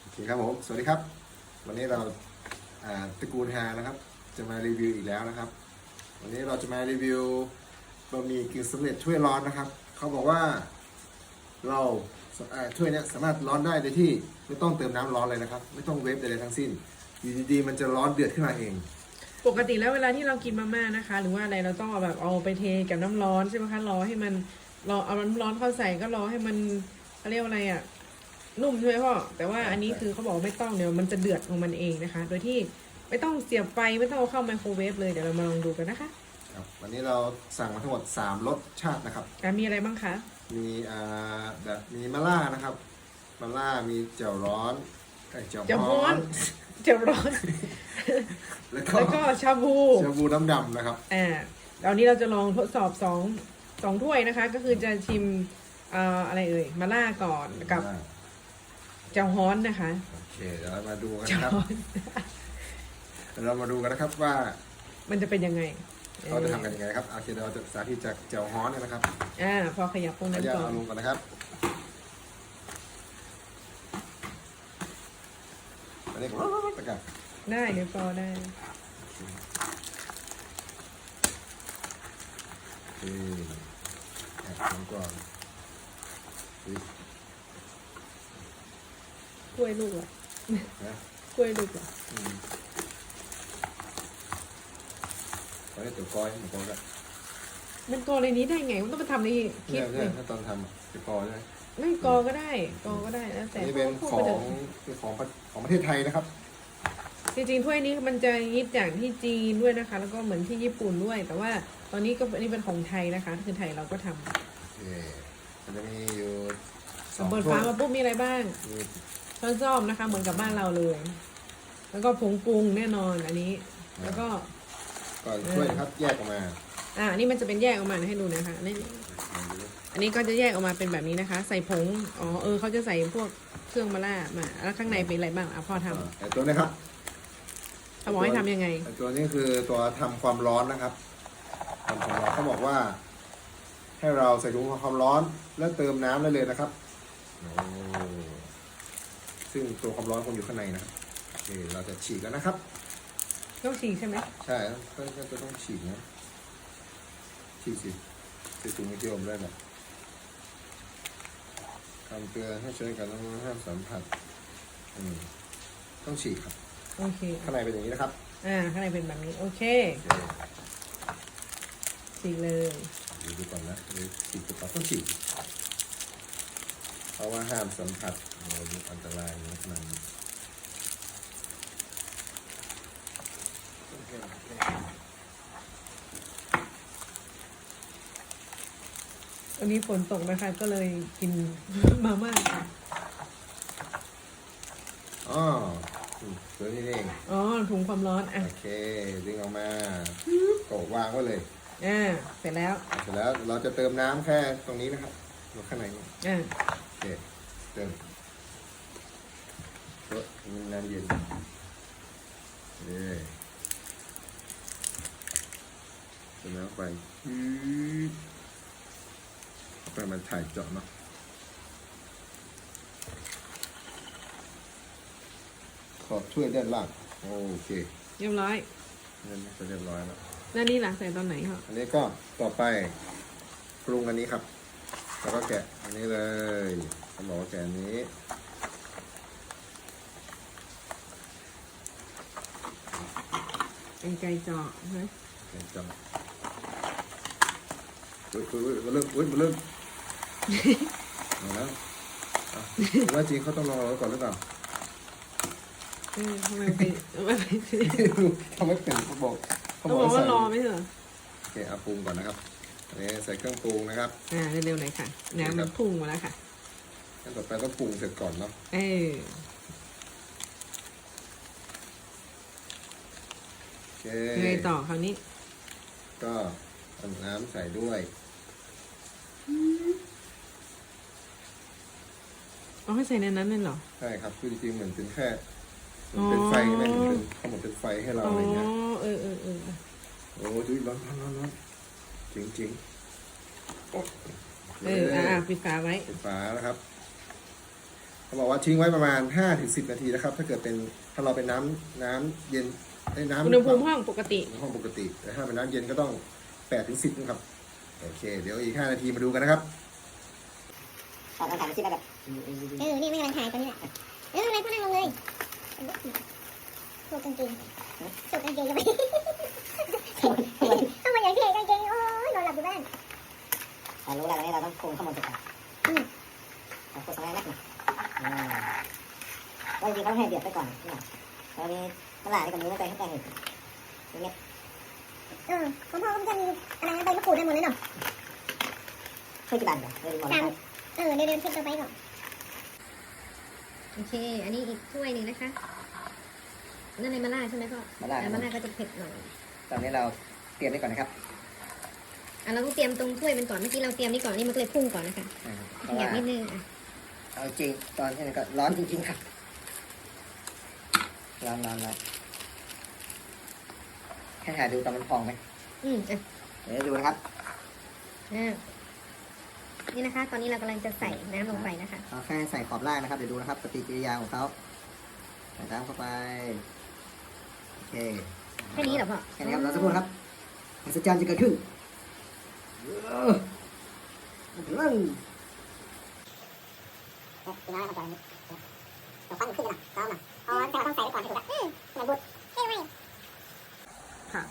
โอเคครับผม สวัสดีครับ วันนี้เราตระกูลฮานะครับ จะมารีวิวอีกแล้วนะครับ วันนี้เราจะมารีวิวบะหมี่กึ่งสำเร็จถ้วยร้อนนะครับ เขาบอกว่าเราถ้วยนี้สามารถร้อนได้โดยที่ไม่ต้องเติมน้ำร้อนเลยนะครับ ไม่ต้องเวฟใดๆทั้งสิ้น อยู่ดีๆมันจะร้อนเดือดขึ้นมาเอง ปกติแล้วเวลาที่เรากินมาม่านะคะ หรือว่าอะไรเราต้องเอาแบบเอาไปเทกับน้ำร้อนใช่ไหมคะรอให้มันรอเอาน้ำร้อนเข้าใส่ก็รอให้มันเขาเรียกว่าอะไรอะ นุ่มใช่ไหมพ่อ แต่ว่าอันนี้คือเขาบอกว่าไม่ต้องเดี๋ยวมันจะเดือดของมันเองนะคะ โดยที่ไม่ต้องเสียบไฟไม่ต้องเอาเข้าไมโครเวฟเลยเดี๋ยวเรามาลองดูกันนะคะครับวันนี้เราสั่งมาทั้งหมด 3 รสชาตินะครับ อะมีอะไรบ้างคะมีอ่าแบบมีมะล่านะครับมะล่ามีเจียวร้อนเอ้ยเจียวเจียวฮ้ฮ้ออน น เจียวร้อน แล้วก็แล้วก็ชาบูเจียวบูน้ำดำนะครับ อ่าตอนนี้เราจะลองทดสอบสองสองถ้วยนะคะ ก็คือจะชิมเอ่ออะไรเอ่ยมาล่าก่อนกับ เจ้าฮ้อนนะคะ โอเคเดี๋ยวเรามาดูกันเจ้านะครับ ฮ้อนเดี๋ยวเรามาดูกันนะครับว่ามันจะเป็นยังไงเขาจะทำกันยังไงนะครับโอเคเดี๋ยวเราจะสาธิตจากเจียวฮ้อนเนี่ยนะครับอ่าพอขยับตรงขอนั้นอนุญาตก่อน เอาลงก่อนนะครับอันนี้ก็ตะกันได้เดี๋ยวพอได้ โอเคแอบลงก่อนอุ๊ย กล้วยลูกเหรอนะกล้วยลูกเหรออืมตอนนี้ตัวก้อยมันก้อยก็มันกอในนี้ได้ไง มันต้องมาทำในคลิเนี่ยปเนี่เลยยถ้าตอนทำอะจะกอใช่ไหมไม่กอก็ได้ กอก็ได้แล้วอัแต่นนี้เป็นพูดขอไปถงอะเป็นของประของประเทศไทยนะครับ จริงๆถ้วยนี้มันจะยิดจากที่จีนด้วยนะคะ แล้วก็เหมือนที่ญี่ปุ่นด้วย แต่ว่าตอนนี้ก็อันนี้เป็นของไทยนะคะ คือไทยเราก็ทำโอเคมันจะมีอยู่สองเปิดถ้วฟ้ายมาปุ๊บมีอะไรบ้าง มี ช้อนซ่อมนะคะ เหมือนกับบ้านเราเลย แล้วก็ผงปรุงแน่นอนอันนี้ แล้วก็ก่อนถ้วยนะครับแยกออกมา อ่าอันนี้มันจะเป็นแยกออกมาให้ดูนะคะอันนี้อันนี้ก็จะแยกออกมาเป็นแบบนี้นะคะ ใส่ผงอ๋อเออเขาจะใส่พวกเครื่องมะล่ามาแล้วข้างในเป็นอะไรบ้างอะพ่อทไอตัวนี้ครับำเขาบอกให้ทำยังไงไอตัวนี้คือตัวทำความร้อนนะครับทำความร้อนเขาบอกว่า ให้เราใส่ถุงทำความร้อนแล้วเติมน้ำได้เลยนะครับโอ้ ซึ่งตัวความร้อนคงอยู่ข้างในนะครับโอเคเราจะฉีกแล้วนะครับ ต้องฉีกใช่ไหมใช่ก็ก็จะต้องฉีกนะฉีกสิใส่ถุงมือที่อมได้แหละคำเตือนให้ใช้กันต้องห้ามสัมผัสอืมต้องฉีกครับ โอเคข้างในเป็นอย่างนี้นะครับอ่าข้างในเป็นแบบนี้ โอเคโอเคฉีกเลยดูดูก่อนนะนี่ฉีกตัวต้องฉีกเพราะว่าห้ามสัมผัส โอ้ยอันตรายนะขนาดนี้โอเคโอเควันนี้ฝนตกนะคะก็เลยกินมาม่าค่ะอ๋ออืมสวยนี่เอง อ๋อถุงความร้อนอะ โอเค ดึงออกมาโกะวางไว้เลย อ่า เสร็จแล้ว เสร็จแล้วเราจะเติมน้ำแค่ตรงนี้นะครับลงข้างในนี่อ่าโอเคเติมเฮ้ยมั นน้ำเย็นเย้เติมน้ำไปอืดเอาไปมันถ่ายเจาะเนาะขอบถ้วยด้านล่างโอเคเรียบร้อยนั่นจะเรียบร้อยแล้วแล้วนี่ล่ะใส่ตอนไหนคะอันนี้ก็ต่อไปปรุงอันนี้ครับ แล้วก็แกะอันนี้เลยเขาบอกว่าแกะอันนี้ เป็นไก่เจาะใช่ไหมแกะจังอุ้ยอุ้ยอุ้ยมาเริ่มอุ้ยมาเริ่ม เอาแล้วอะว่าจริงเขาต้องรอเราก่อนหรือเปล่า เออทำไมไปทำไมไปทำไมเป็นเขาบอกเขาบอกว่าให้ใส่รอไม่ใช่เหรอโอเคเอาปรุงก่อนนะครับอันนี้ใส่เครื่องปรุงนะครับอ่าเร็วๆหน่อยค่ะน้ำมันพุ่งมาแล้วค่ะ ขั้นต่อไปต้องปรุงเสร็จก่อนเนาะเออ โอ เคยังไงต่อคราวนี้ ก็เอาน้ำใส่ด้วย เอาให้ใส่ในนั้นเลยเหรอ ใช่ครับคือจริงๆเหมือนเป็นแค่เหมือ๋อนอเป็นไฟใช่ไหมเหมือนเป็นเขาเหมือนเป็นไฟให้เราอ๋ออะไรเงี้ย เออเออเออโอ้ดูร้อนร้อนร้อนร้อนจริงจริงโอ้เอออ่าปิดฝาไว้ ปิดฝาแล้วครับเขาบอกว่าทิ้งไว้ประมาณ5ถึง10 นาทีนะครับ ถ้าเกิดเป็นถ้าเราเป็นน้ำน้ำเย็น ไอ้น้ำอุณหภูมิห้องปกติ ห้องปกติ แต่ถ้าเป็นน้ำเย็นก็ต้อง8ถึง10นะครับ โอเค เดี๋ยวอีก5นาทีมาดูกันนะครับตอนเราถ่ายคลิปแล้วแบบ เออ นี่ไม่กำลังถ่ายตอนนี้แหละ เอออะไรพ่อนั่งลงเลยถูกกางเกงถูกกางเกงยังไงทำไมอย่างเท่กางเกง โอ้ยนอนหลับอยู่บ้านเรารู้แล้ววันนี้เราต้องปรุงข้าวมันสุกก่อนอืมเราโฆษณานักหนาอืมว่าจริงๆเขาให้เดือดไปก่อน นี่เรามีตลาดที่กับมือไม่เคยให้แกงเห็ดมีเม็ดเออของพ่อก็จะมีอะไรนะใบมะกรูดได้หมดเลยเนาะช่วยกี่บาทเดี๋ยวเราดูหมดสามแล้วเออเดี๋ยวเดี๋ยวเช็คตัวไปก่อนโอเค อันนี้อีกถ้วยหนึ่งนะคะนั่นในมะล่าใช่ไหมพ่อมาได้แต่มะล่าก็จะเผ็ดหน่อย ตอนนี้เราเตรียมไว้ก่อนนะครับอะเราต้องเตรียมตรงถ้วยมันก่อน เมื่อกี้เราเตรียมนี่ก่อนนี่มันก็เลยพุ่งก่อนนะคะเพขราะยัว่าบนิดนึงอะเอาจริงตอนที่นี่ก็ร้อนจริงๆครับ ร้อนร้อนร้อนแค่ถ่ายดูตอนมันพองไหมอืมอะเดี๋ยวดูนะครับอะนี่นะคะ ตอนนี้เรากำลังจะใส่น้ำลงไปนะคะ เอาแค่ใส่ขอบล่างนะครับ เดี๋ยวดูนะครับปฏิกิริยาของเขาใส่น้ำเข้าไป โอเคแค่นี้เหรอพ่อแค่นี้ครับเราสักครู่นะครับมหัศจรรย์จะเกิดขึ้นเออเริ่มพี่น้อยมาตอนนี้เราฟันขึ้นกันนะซ้อมนะ อ๋อแต่เราต้องใส่ไว้ก่อนถูกป่ะอืมเหมือนบุตรใช่ไหมค่ะ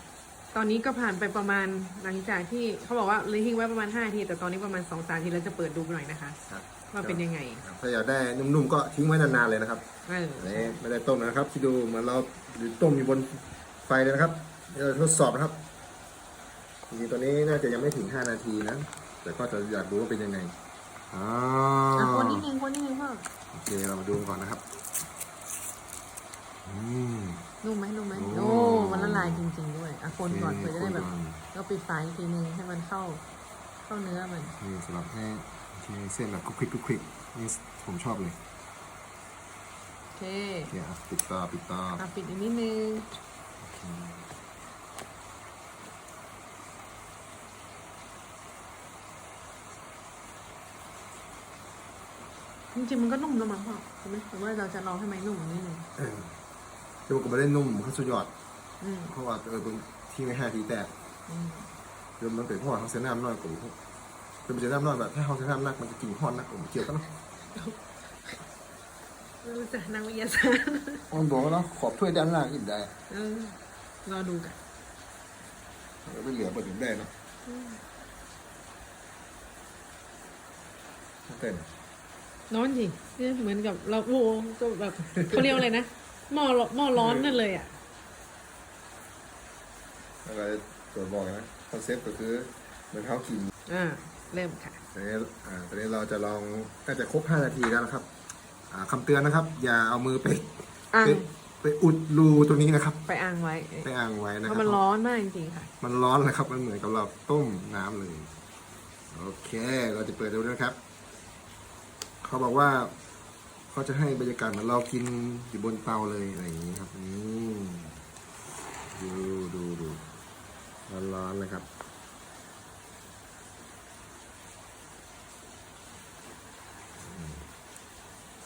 ตอนนี้ก็ผ่านไปประมาณหลังจากที่เขาบอกว่าเลยทิ้งไว้ประมาณ5นาทีแต่ตอนนี้ประมาณ2อสาทีแล้วจะเปิดดูหน่อยนะคะครับว่าเป็นยังไง ถ้าอยากได้นุ่มๆก็ทิ้งไว้นานๆเลยนะครับเอออันนี้ไม่ได้ต้มนะครับที่ดูเหมือนเราต้มอยู่บนไฟเลยนะครับเดี๋ยวเราทดสอบนะครับจริงๆตัวนี้น่าจะยังไม่ถึง 5 นาทีนะแต่ก็จะอยากดูว่าเป็นยังไงอ๋ออะคนนิดนึงคนนิดนึงพ่อโอเคเรามาดูกันก่อนนะครับอืม นุ่มไหมนุ่มไหมโอ้ โอ้มันละลายจริง ๆ ด้วย อะคนก่อนเพื่อจะได้แบบคนก่อนเราปิดฝาอีกทีนึงให้มันเข้า เข้าเนื้อมัน นี่สำหรับให้ที่เส้นแบบคลุกคลิกคลุกคลิกนี่ผมชอบเลยโอเคโอเคครับปิดต่อปิดต่ออะปิดอีกนิดนึงจริงๆมันก็นุ่มแล้วมั้งพ่อใช่ไหมหรือว่าเราจะรอให้มันนุ่มอีกนิดนึงเดี๋ย วผมก็ไม่ได้นุ่มเขาสุดยอด อืมเพราะว่าเออเป็นที่ไม่ห้าทีแตกอืมเดี๋ยวมันเป็นเพราะว่าเขาเส้นน้ำน้อยกว่าผมเป็นเส้นน้ำน้อยแบบถ้าเขาเส้นน้ำนักมันจะกินห้อนนักผมเกี่ยวกันเนาะไม่รู้จักนักวิทยาศาสตร์มันบอกว่าเนาะขอบถ้วยด้านล่างอิ่มได้เออรอดูกันแล้วไม่เหลือเปิดถึงได้เนาะเต้นร้อนสิเนี่ยเหมือนกับเราโอ้โหก็แบบเขาเรียกว่าอะไรนะ หม้อร้อนหม้อร้อนนั่นเลยอะแล้วก็ตัวบอกนะคอนเซ็ปต์ก็คือเหมือนเขากินอ่า เริ่มค่ะตอนนี้อ่าตอนนี้เราจะลองน่าจะครบ 5 นาทีแล้วนะครับ อ่าคำเตือนนะครับ อย่าเอามือไปอ่างไปไปอุดรูตรงนี้นะครับ ไปอ่างไว้ไปอ่างไว้นะเพครับราะมันร้อนมากจริงๆค่ะ มันร้อนนะครับ มันเหมือนกับเราต้มน้ำเลย โอเค เราจะเปิดดูนะครับ เขาบอกว่า เขาจะให้บรรยากาศเหมือนเรากินอยู่บนเตาเลยอะไรอย่างนี้ครับนี่ดูดูดูร้อนๆเลยครับ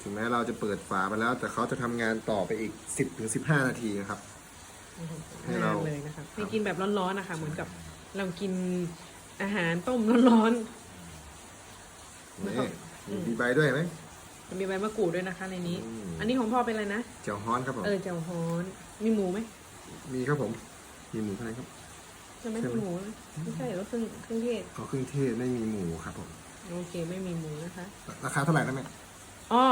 ถึงแม้เราจะเปิดฝาไปแล้ว แต่เขาจะทำงานต่อไปอีก10-15นาทีนะครับ ให้เรานานเลยนะคะให้กินแบบร้อนๆนะคะเหมือนกับเรากินอาหารต้มร้อนนี่มีใบด้วยไหม ๆมันมีใบมะกรูดด้วยนะคะในนี้ อืม อันนี้ของพ่อเป็นอะไรนะ เจียวฮ้อนครับผม เออเจียวฮ้อน มีหมูไหมมีครับผม มีหมูเท่าไหร่ครับใช่ไหมใช่ไหมมีหมูนะไม่ใช่หรอเครื่องเครื่องเทศขอเครื่องเทศไม่มีหมูครับผม โอเคไม่มีหมูนะคะ ราคาเท่าไหร่นะแม่อ๋อ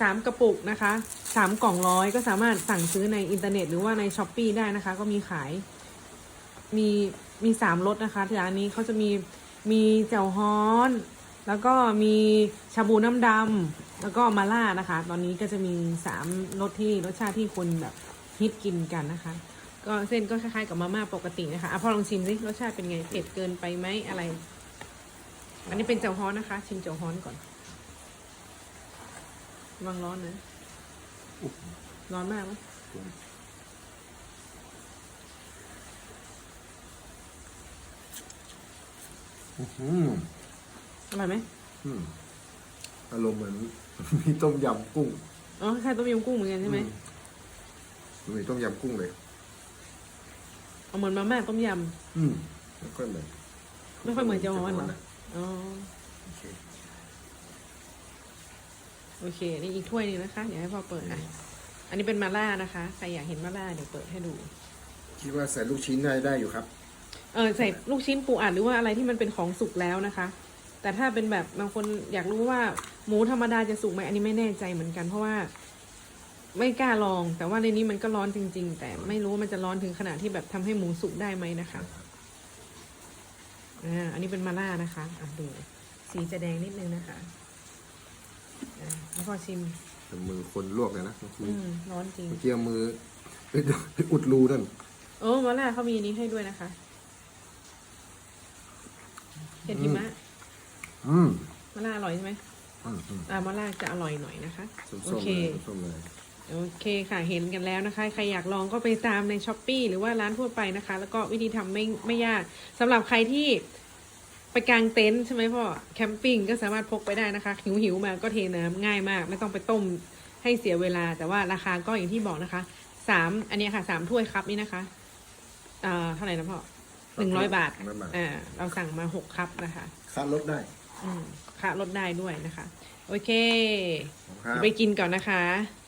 สามกระปุกนะคะสามกล่องร้อยก็สามารถสั่งซื้อในอินเทอร์เน็ตหรือว่าในช้อปปีได้นะคะ ก็มีขาย มีมีสามรสนะคะที่ร้านนี้เขาจะมีมีเจ่วฮ้อน แล้วก็มีชาบูน้ำดำ แล้วก็มาล่านะคะ ตอนนี้ก็จะมีสามรสที่รสชาติที่คนแบบฮิตกินกันนะคะ ก็เส้นก็คล้ายๆกับมาม่าปกตินะคะอะพอลองชิมสิรสชาติเป็นไงเผ็ดเกินไปไหมอะไร อันนี้เป็นเจ่วฮ้อนนะคะ ชิมเจ่วฮ้อนก่อนระวังร้อนนะร้อนมากไหมอื้อหืออร่อยไหมอืม อารมณ์เหมือน มีต้มยำกุ้งอ๋อคล้ายต้มยำกุ้งเหมือนกันใช่ไหมอืมีต้มยำกุ้งเลย เอาเหมือนมาม่าต้มยอืมไม่ค่อยเหมือนำไม่ค่อยเหมือนเจ้าฮ้อนเหรอนะอ๋อโอเคโอเค นี่อีกถ้วยหนึงนะคะเดี๋ยวให้พ่อเปิดอะอันนี้เป็นมาล่านะคะใครอยากเห็นมาล่าเดี๋ยวเปิดให้ดู คิดว่าใส่ลูกชิ้นได้ได้อยู่ครับ เออใส่ลูกชิ้นปูอัดหรือว่าอะไรที่มันเป็นของสุกแล้วนะคะ แต่ถ้าเป็นแบบบางคนอยากรู้ว่า หมูธรรมดาจะสุกไหมอันนี้ไม่แน่ใจเหมือนกัน เพราะว่าไม่กล้าลอง แต่ว่าในนี้มันก็ร้อนจริง ๆ แต่ไม่รู้ว่ามันจะร้อนถึงขนาดที่แบบทำให้หมูสุกได้ไหมนะคะอ่าอันนี้เป็นมาล่านะคะอะดูสีจะแดงนิดนึงนะคะอ่าแล้วพอชิมแต่มือคนลวกเลยนะเมื่อกี้อืมร้อนจริง เมื่อกี้เอามือไปไปอุดรูนั่นโอ้มาล่าเขามีอันนี้ให้ด้วยนะคะเห็ดหิมะอืมมาล่าอร่อยใช่ไหม อืมอืมอ่ามาล่าจะอร่อยหน่อยนะคะส้มโอๆเคเลยส้มๆเลย โอเคค่ะเห็นกันแล้วนะคะ ใครอยากลองก็ไปตามในช้อปปีหรือว่าร้านทั่วไปนะคะ แล้วก็วิธีทำไม่ไม่ยากสำหรับใครที่ไปกางเต็นท์ใช่ไหมพ่อแคมปิ้งก็สามารถพกไปได้นะคะ หิวหิวๆมาก็เทน้ำง่ายมาก ไม่ต้องไปต้มให้เสียเวลา แต่ว่าราคาก็อย่างที่บอกนะคะสามอันเนี้ยค่ะสามถ้วยครับนี่นะคะอ่าเท่าไหร่นะพ่อหนึ่งร้อยบาท100บาท อ่าเราสั่งมาหกครับนะคะคัดลดได้ อืมค่าลดได้ด้วยนะคะ โอเคครับไปกินก่อนนะคะค